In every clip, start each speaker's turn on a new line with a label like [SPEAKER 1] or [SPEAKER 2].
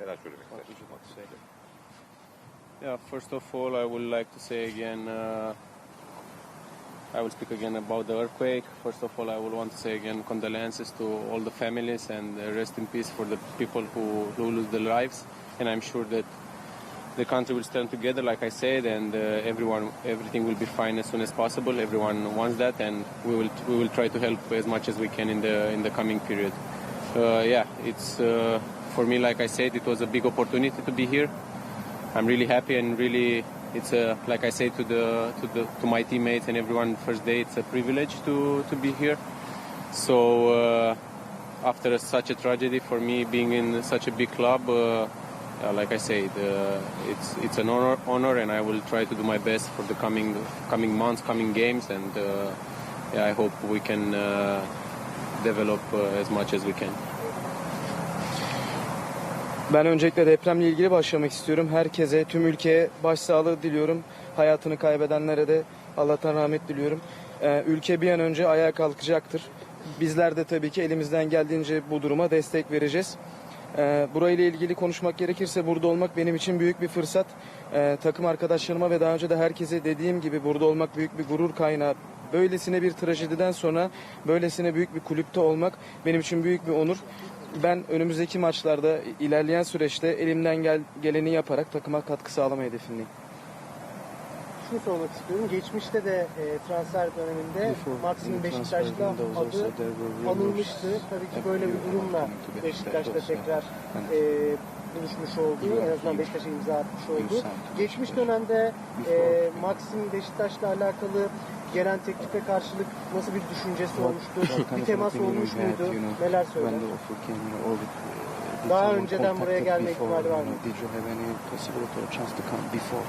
[SPEAKER 1] Neler söylemek istersin?
[SPEAKER 2] Yeah, first of all, I would like to say again, uh, I will speak again about the earthquake. First of all, I would want to say again condolences to all the families and uh, rest in peace for the people who, who lose their lives. And I'm sure that the country will stand together, like I said, and uh, everyone, everything will be fine as soon as possible. Everyone wants that, and we will we will try to help as much as we can in the in the coming period. Uh, yeah, it's uh, for me, like I said, it was a big opportunity to be here. I'm really happy and really it's a like I say to the to the to my teammates and everyone first day it's a privilege to to be here. So uh, after such a tragedy for me being in such a big club, uh, uh, like I said, uh, it's it's an honor honor and I will try to do my best for the coming coming months, coming games, and uh, yeah, I hope we can uh, develop as much as we can.
[SPEAKER 3] Ben öncelikle depremle ilgili başlamak istiyorum. Herkese, tüm ülkeye başsağlığı diliyorum. Hayatını kaybedenlere de Allah'tan rahmet diliyorum. Ee, ülke bir an önce ayağa kalkacaktır. Bizler de tabii ki elimizden geldiğince bu duruma destek vereceğiz. Ee, burayla ilgili konuşmak gerekirse burada olmak benim için büyük bir fırsat. Ee, takım arkadaşlarıma ve daha önce de herkese dediğim gibi burada olmak büyük bir gurur kaynağı. Böylesine bir trajediden sonra böylesine büyük bir kulüpte olmak benim için büyük bir onur. Ben önümüzdeki maçlarda ilerleyen süreçte elimden gel, geleni yaparak takıma katkı sağlama hedefindeyim.
[SPEAKER 4] Şunu sormak istiyorum. Geçmişte de e, transfer döneminde Maxim'in Beşiktaş'ta adı anılmıştı. Tabii ki böyle bir durumla Beşiktaş'ta tekrar e, buluşmuş oldu. En azından Beşiktaş'a imza atmış oldu. Geçmiş dönemde e, Maxim Beşiktaş'la alakalı gelen teklife karşılık nasıl bir düşüncesi olmuştu? Bir temas olmuş muydu? Neler söyler? Daha önceden buraya gelme ihtimali var mı?
[SPEAKER 5] Did you have any possibility or chance to come before?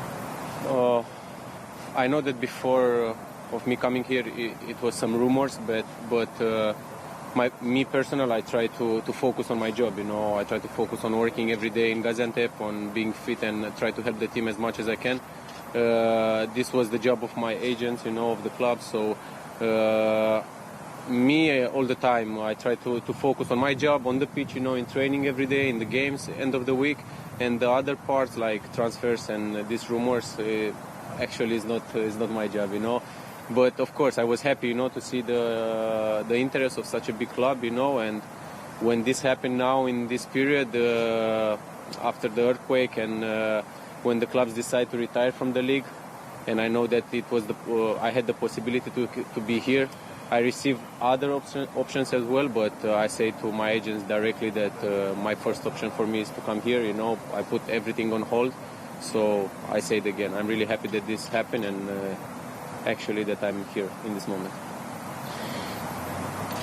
[SPEAKER 2] Uh, I know that before uh, of me coming here, it, it was some rumors, but but uh, my me personal, I try to to focus on my job. You know, I try to focus on working every day in Gaziantep, on being fit, and try to help the team as much as I can. Uh, this was the job of my agents, you know, of the club. So. Uh, me all the time. I try to, to focus on my job on the pitch, you know, in training every day, in the games, end of the week, and the other parts like transfers and these rumors uh, actually is not is not my job, you know. But of course, I was happy, you know, to see the the interest of such a big club, you know, and when this happened now in this period uh, after the earthquake and uh, when the clubs decide to retire from the league, and I know that it was the uh, I had the possibility to to be here. I received other option, options as well, but uh, I say to my agents directly that uh, my first option for me is to come here. You know, I put everything on hold, so I say it again. I'm really happy that this happened, and uh, actually that I'm here in this moment.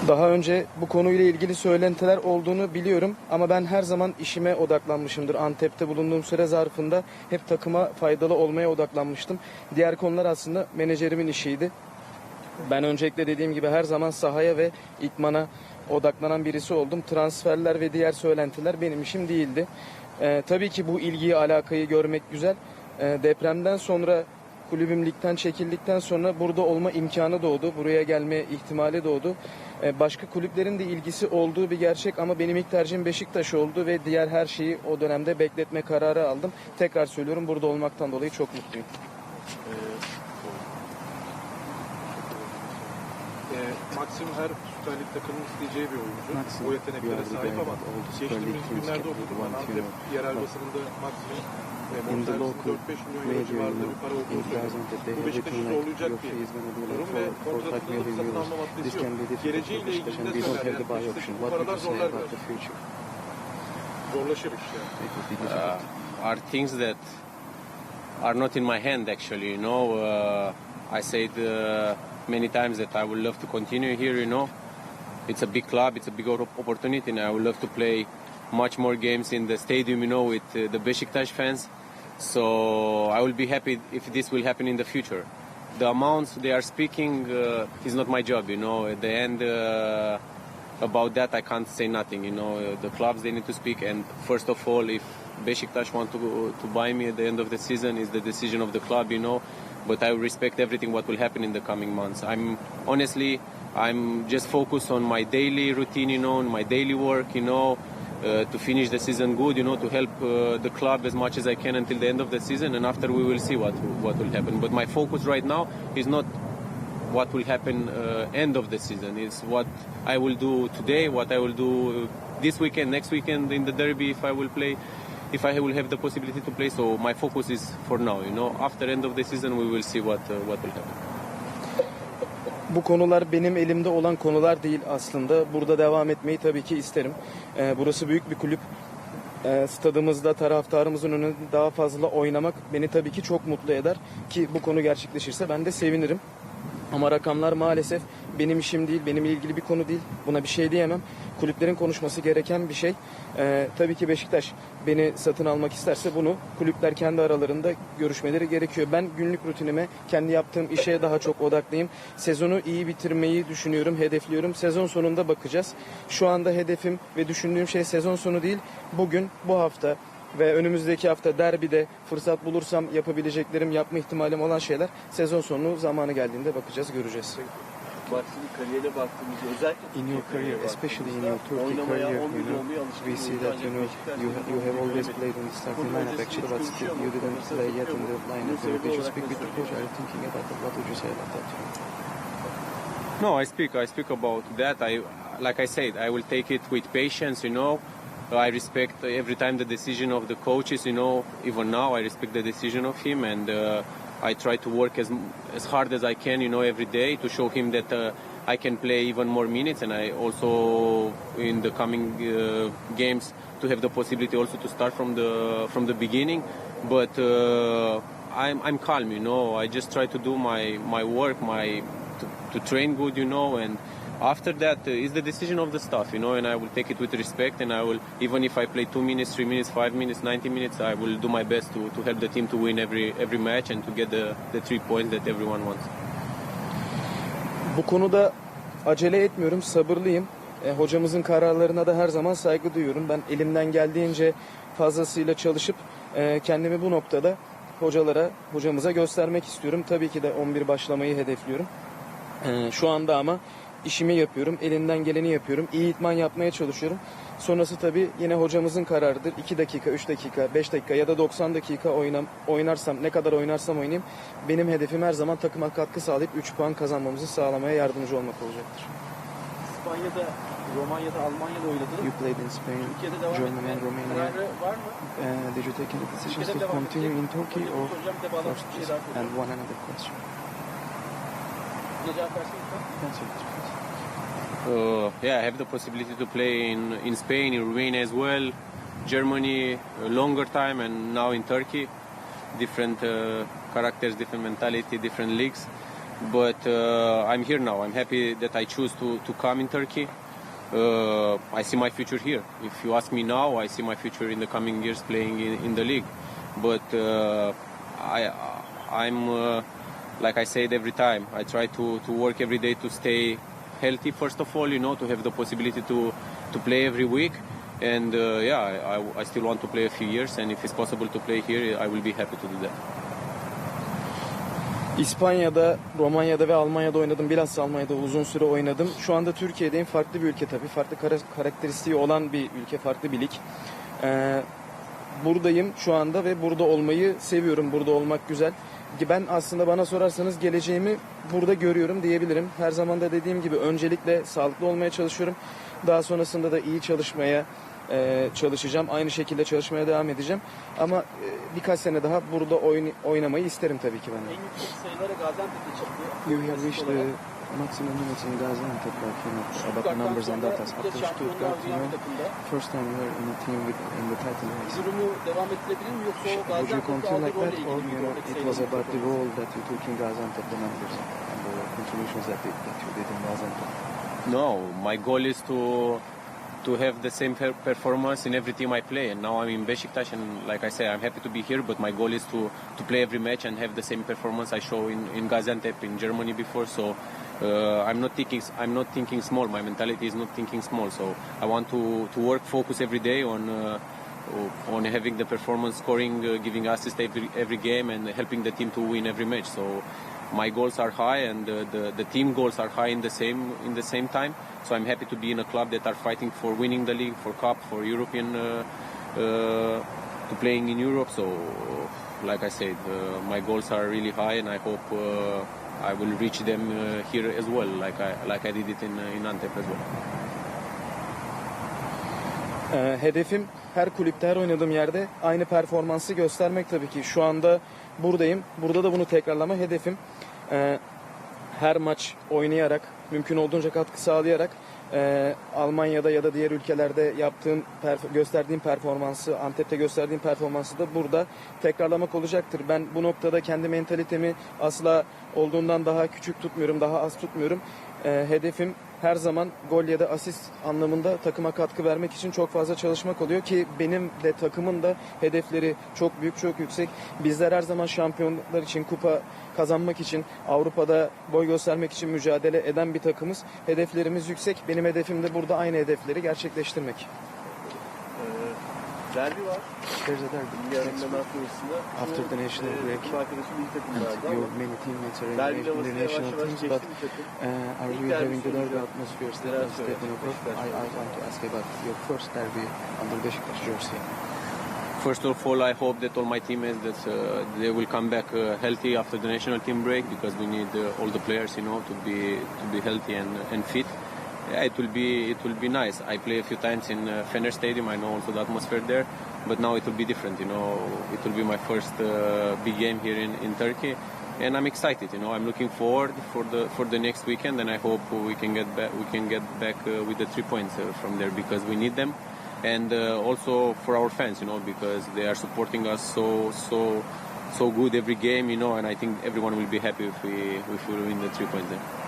[SPEAKER 3] Daha önce bu konuyla ilgili söylentiler olduğunu biliyorum ama ben her zaman işime odaklanmışımdır. Antep'te bulunduğum süre zarfında hep takıma faydalı olmaya odaklanmıştım. Diğer konular aslında menajerimin işiydi. Ben öncelikle dediğim gibi her zaman sahaya ve itmana odaklanan birisi oldum. Transferler ve diğer söylentiler benim işim değildi. Ee, tabii ki bu ilgiyi, alakayı görmek güzel. Ee, depremden sonra kulübüm ligden çekildikten sonra burada olma imkanı doğdu. Buraya gelme ihtimali doğdu. Ee, başka kulüplerin de ilgisi olduğu bir gerçek ama benim ilk tercihim Beşiktaş oldu ve diğer her şeyi o dönemde bekletme kararı aldım. Tekrar söylüyorum burada olmaktan dolayı çok mutluyum.
[SPEAKER 6] E, Maxim her Süper Lig takımın isteyeceği bir oyuncu.
[SPEAKER 5] Maxim,
[SPEAKER 6] o yeteneklere sahip ama geçtiğimiz günlerde okudum Antep yerel basınında Maxim'in e,
[SPEAKER 5] in the local
[SPEAKER 6] 4-5
[SPEAKER 5] media, you know, in
[SPEAKER 6] olduğunu söyledi.
[SPEAKER 5] They have written like
[SPEAKER 6] zorlayacak
[SPEAKER 5] your fee is going to be like
[SPEAKER 6] ve
[SPEAKER 5] 4 4 5
[SPEAKER 6] kontratında da bir
[SPEAKER 5] million
[SPEAKER 6] satın
[SPEAKER 5] euros. This can be difficult for Beşiktaş and we don't have the buy option. What would you say about the future?
[SPEAKER 6] Zorlaşır iş yani.
[SPEAKER 5] It would be difficult.
[SPEAKER 2] uh, are things that are not in my hand actually you know uh, i said uh, many times that i would love to continue here you know it's a big club it's a big opportunity and i would love to play much more games in the stadium you know with uh, the Besiktas fans so i will be happy if this will happen in the future the amounts they are speaking uh, is not my job you know at the end uh, about that I can't say nothing. You know, Uh, the clubs they need to speak, and first of all, if Besiktas want to to buy me at the end of the season, is the decision of the club. You know, but I respect everything what will happen in the coming months. I'm honestly, I'm just focused on my daily routine. You know, on my daily work. You know, uh, to finish the season good, you know, to help uh, the club as much as I can until the end of the season, and after we will see what what will happen. But my focus right now is not what will happen uh, end of the season. It's what I will do today, what I will do this weekend, next weekend in the derby if I will play, if I will have the possibility to play. So my focus is for now. You know, after end of the season we will see what uh, what will happen.
[SPEAKER 3] Bu konular benim elimde olan konular değil aslında. Burada devam etmeyi tabii ki isterim. Ee, burası büyük bir kulüp. Ee, stadımızda taraftarımızın önünde daha fazla oynamak beni tabii ki çok mutlu eder. Ki bu konu gerçekleşirse ben de sevinirim. Ama rakamlar maalesef benim işim değil, benimle ilgili bir konu değil. Buna bir şey diyemem. Kulüplerin konuşması gereken bir şey. Ee, tabii ki Beşiktaş beni satın almak isterse bunu kulüpler kendi aralarında görüşmeleri gerekiyor. Ben günlük rutinime, kendi yaptığım işe daha çok odaklıyım. Sezonu iyi bitirmeyi düşünüyorum, hedefliyorum. Sezon sonunda bakacağız. Şu anda hedefim ve düşündüğüm şey sezon sonu değil. Bugün, bu hafta ve önümüzdeki hafta derbide fırsat bulursam yapabileceklerim, yapma ihtimalim olan şeyler sezon sonu zamanı geldiğinde bakacağız, göreceğiz.
[SPEAKER 1] Maksimin kariyerine baktığımızda özellikle
[SPEAKER 5] In your career, especially in your Turkey career, you know, we see that you know
[SPEAKER 1] Beşiktaş
[SPEAKER 5] you you have always played in the starting lineup actually, but still you didn't play yet in the lineup. Did you speak with the coach? Are you thinking about that? What would you say about that?
[SPEAKER 2] No, I speak. I speak about that. I, like I said, I will take it with patience. You know, I respect every time the decision of the coaches. You know, even now I respect the decision of him, and uh, I try to work as as hard as I can. You know, every day to show him that. Uh, I can play even more minutes, and I also in the coming uh, games to have the possibility also to start from the from the beginning. But uh, I'm I'm calm, you know. I just try to do my my work, my to, to train good, you know, and after that uh, is the decision of the staff, you know, and I will take it with respect, and I will even if I play two minutes, three minutes, five minutes, ninety minutes, I will do my best to, to help the team to win every every match and to get the, the three points that everyone wants.
[SPEAKER 3] Bu konuda acele etmiyorum, sabırlıyım. E, hocamızın kararlarına da her zaman saygı duyuyorum. Ben elimden geldiğince fazlasıyla çalışıp e, kendimi bu noktada hocalara, hocamıza göstermek istiyorum. Tabii ki de 11 başlamayı hedefliyorum. E, şu anda ama işimi yapıyorum, elimden geleni yapıyorum. İyi itman yapmaya çalışıyorum. Sonrası tabii yine hocamızın kararıdır. 2 dakika, 3 dakika, 5 dakika ya da 90 dakika oynam, oynarsam, ne kadar oynarsam oynayayım. Benim hedefim her zaman takıma katkı sağlayıp 3 puan kazanmamızı sağlamaya yardımcı olmak olacaktır.
[SPEAKER 1] İspanya'da, Romanya'da, Almanya'da oynadınız.
[SPEAKER 5] You played in Spain,
[SPEAKER 1] Türkiye'de devam
[SPEAKER 5] Germany, and Romania.
[SPEAKER 1] var mı?
[SPEAKER 5] Uh, did you take any decisions to continue in. Turkey or first? And one another question.
[SPEAKER 2] Uh, yeah, I have the possibility to play in, in Spain, in Romania as well, Germany, a longer time, and now in Turkey. Different uh, characters, different mentality, different leagues. But uh, I'm here now. I'm happy that I choose to, to come in Turkey. Uh, I see my future here. If you ask me now, I see my future in the coming years playing in, in the league. But uh, I, I'm, uh, like I said every time, I try to, to work every day to stay healthy first of all, you know, to have the possibility to, to play every week. And uh, yeah, I, I- still want to play a few years, and if it's possible to play here, I will be happy to do that.
[SPEAKER 3] İspanya'da, Romanya'da ve Almanya'da oynadım. Bilhassa Almanya'da uzun süre oynadım. Şu anda Türkiye'deyim. Farklı bir ülke tabii. Farklı kara- karakteristiği olan bir ülke, farklı bir lig. Ee, buradayım şu anda ve burada olmayı seviyorum. Burada olmak güzel. Ben aslında bana sorarsanız geleceğimi burada görüyorum diyebilirim. Her zaman da dediğim gibi öncelikle sağlıklı olmaya çalışıyorum. Daha sonrasında da iyi çalışmaya e, çalışacağım. Aynı şekilde çalışmaya devam edeceğim. Ama e, birkaç sene daha burada oyn- oynamayı isterim tabii ki ben.
[SPEAKER 1] En yüksek sayılara Gaziantep'te çıktı.
[SPEAKER 5] You have reached the maximum minutes in Gaziantep, like you know, about the numbers and data. After Stuttgart, you know, first time you were in a team with in the title race.
[SPEAKER 1] Durumu devam ettirebilir mi yoksa o
[SPEAKER 5] Would you continue like that,
[SPEAKER 1] rolle
[SPEAKER 5] or you know, it was about the
[SPEAKER 1] şey?
[SPEAKER 5] role that you took in Gaziantep, the numbers and the contributions that, they, that you did in Gaziantep?
[SPEAKER 2] No, my goal is to to have the same performance in every team I play. And now I'm in Besiktas, and like I said, I'm happy to be here. But my goal is to to play every match and have the same performance I show in in Gaziantep in Germany before. So. Uh, I'm not thinking. I'm not thinking small. My mentality is not thinking small. So I want to, to work, focus every day on uh, on having the performance, scoring, uh, giving assist every every game, and helping the team to win every match. So my goals are high and uh, the the team goals are high in the same in the same time. So I'm happy to be in a club that are fighting for winning the league, for cup, for European, uh, uh, to playing in Europe. So, like I said, my goals are really high, and I hope I will reach them uh, here as well, like I like I did it in uh, in Antep as well.
[SPEAKER 3] Ee, hedefim her kulüpte, her oynadığım yerde aynı performansı göstermek tabii ki. Şu anda buradayım. Burada da bunu tekrarlama hedefim. Ee, her maç oynayarak, mümkün olduğunca katkı sağlayarak e, Almanya'da ya da diğer ülkelerde yaptığım, perf- gösterdiğim performansı, Antep'te gösterdiğim performansı da burada tekrarlamak olacaktır. Ben bu noktada kendi mentalitemi asla olduğundan daha küçük tutmuyorum, daha az tutmuyorum. Ee, hedefim her zaman gol ya da asist anlamında takıma katkı vermek için çok fazla çalışmak oluyor ki benim de takımın da hedefleri çok büyük, çok yüksek. Bizler her zaman şampiyonluklar için, kupa kazanmak için, Avrupa'da boy göstermek için mücadele eden bir takımız. Hedeflerimiz yüksek. Benim hedefim de burada aynı hedefleri gerçekleştirmek.
[SPEAKER 1] Derbi var.
[SPEAKER 5] There's a derby
[SPEAKER 1] Yarın
[SPEAKER 5] next
[SPEAKER 1] hemen sonrasında.
[SPEAKER 5] After the national
[SPEAKER 1] Ee,
[SPEAKER 5] break.
[SPEAKER 1] takım arkadaşım iyi
[SPEAKER 5] And
[SPEAKER 1] takımlardı
[SPEAKER 5] your many teammates are in the, in
[SPEAKER 1] havası
[SPEAKER 5] the
[SPEAKER 1] yavaş
[SPEAKER 5] national
[SPEAKER 1] yavaş
[SPEAKER 5] teams, but uh, are
[SPEAKER 1] İlk
[SPEAKER 5] we having the derby atmosphere still
[SPEAKER 1] neler
[SPEAKER 5] as
[SPEAKER 1] söylemek
[SPEAKER 5] Stephen Okrop?
[SPEAKER 1] Beşiktaş
[SPEAKER 5] I, I want to ask about your first derby under Beşiktaş jersey.
[SPEAKER 2] First of all, I hope that all my teammates that uh, they will come back uh, healthy after the national team break because we need uh, all the players, you know, to be to be healthy and and fit. Yeah, it will be it will be nice. I play a few times in uh, Fener Stadium. I know also the atmosphere there, but now it will be different. You know, it will be my first uh, big game here in, in Turkey, and I'm excited. You know, I'm looking forward for the for the next weekend, and I hope we can get back we can get back uh, with the three points uh, from there because we need them and uh, also for our fans, you know, because they are supporting us so so so good every game, you know, and I think everyone will be happy if we if we win the three points there.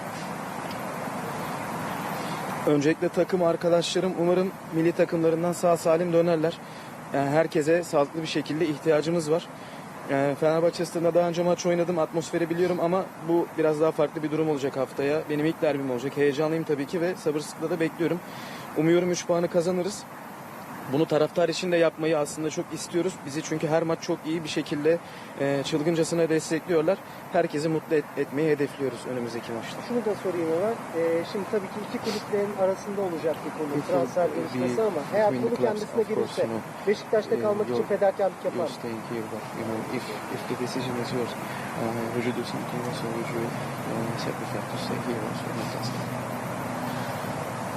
[SPEAKER 3] Öncelikle takım arkadaşlarım umarım milli takımlarından sağ salim dönerler. Yani herkese sağlıklı bir şekilde ihtiyacımız var. Yani Fenerbahçe stadında daha önce maç oynadım, atmosferi biliyorum ama bu biraz daha farklı bir durum olacak haftaya. Benim ilk derbim olacak. Heyecanlıyım tabii ki ve sabırsızlıkla da bekliyorum. Umuyorum 3 puanı kazanırız. Bunu taraftar için de yapmayı aslında çok istiyoruz. Bizi çünkü her maç çok iyi bir şekilde e, çılgıncasına destekliyorlar. Herkesi mutlu et- etmeyi hedefliyoruz önümüzdeki maçta.
[SPEAKER 4] Şunu da sorayım hemen. Ee, şimdi tabii ki iki kulüplerin arasında olacak bir konu transfer görüşmesi ama eğer konu kendisine gelirse
[SPEAKER 5] you know,
[SPEAKER 4] Beşiktaş'ta
[SPEAKER 5] uh,
[SPEAKER 4] kalmak için
[SPEAKER 5] your-
[SPEAKER 4] fedakarlık yapar mı?
[SPEAKER 5] staying here, but you know, if if the decision is yours, uh, would you do something else, or would you uh, sacrifice to stay here also?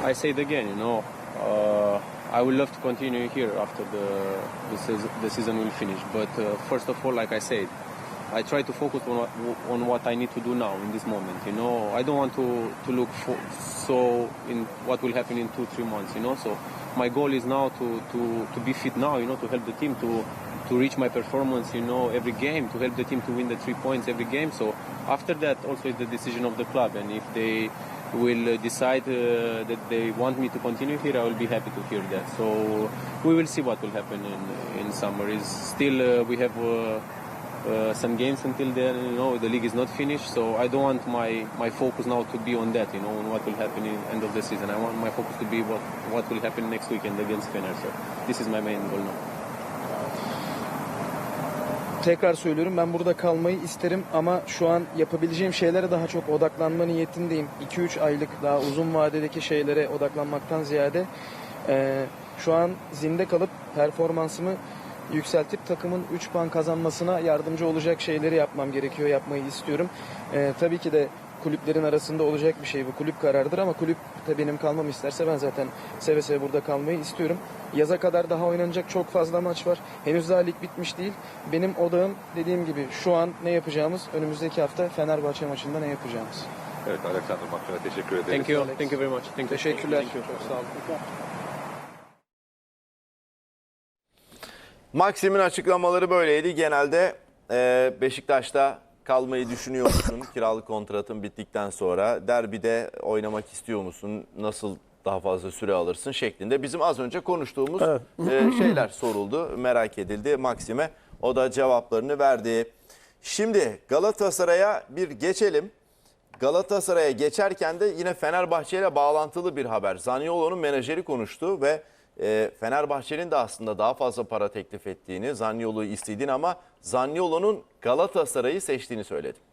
[SPEAKER 2] I say it again, you know, uh, I would love to continue here after the the season, the season will finish. But uh, first of all, like I said, I try to focus on what, on what I need to do now in this moment. You know, I don't want to to look for so in what will happen in two three months. You know, so my goal is now to to to be fit now. You know, to help the team to to reach my performance. You know, every game to help the team to win the three points every game. So after that, also is the decision of the club, and if they will decide uh, that they want me to continue here, I will be happy to hear that. So we will see what will happen in in summer. Is still uh, we have. Uh, uh, some games until then, you know, the league is not finished. So I don't want my, my focus now to be on that, you know, on what will happen in end of the season. I want my focus to be what what will happen next weekend against Fener. So this is my main goal now.
[SPEAKER 3] Tekrar söylüyorum ben burada kalmayı isterim ama şu an yapabileceğim şeylere daha çok odaklanma niyetindeyim. 2-3 aylık daha uzun vadedeki şeylere odaklanmaktan ziyade e, şu an zinde kalıp performansımı yükseltip takımın 3 puan kazanmasına yardımcı olacak şeyleri yapmam gerekiyor, yapmayı istiyorum. E, tabii ki de kulüplerin arasında olacak bir şey bu. Kulüp kararıdır ama kulüp de benim kalmamı isterse ben zaten seve seve burada kalmayı istiyorum. Yaza kadar daha oynanacak çok fazla maç var. Henüz daha lig bitmiş değil. Benim odağım dediğim gibi şu an ne yapacağımız, önümüzdeki hafta Fenerbahçe maçında ne yapacağımız.
[SPEAKER 7] Evet Alexander Makara teşekkür ederiz.
[SPEAKER 2] Thank you, thank you very much. Thank you.
[SPEAKER 3] Teşekkürler.
[SPEAKER 2] Thank you.
[SPEAKER 3] Çok sağ olun.
[SPEAKER 8] Maxim'in açıklamaları böyleydi. Genelde e, Beşiktaş'ta kalmayı düşünüyor musun? Kiralık kontratın bittikten sonra derbide oynamak istiyor musun? Nasıl daha fazla süre alırsın şeklinde bizim az önce konuştuğumuz e, şeyler soruldu, merak edildi Maxim'e. O da cevaplarını verdi. Şimdi Galatasaray'a bir geçelim. Galatasaray'a geçerken de yine Fenerbahçe ile bağlantılı bir haber. Zaniolo'nun menajeri konuştu ve e, Fenerbahçe'nin de aslında daha fazla para teklif ettiğini, Zaniolo'yu istediğini ama Zaniolo'nun Galatasaray'ı seçtiğini söyledi.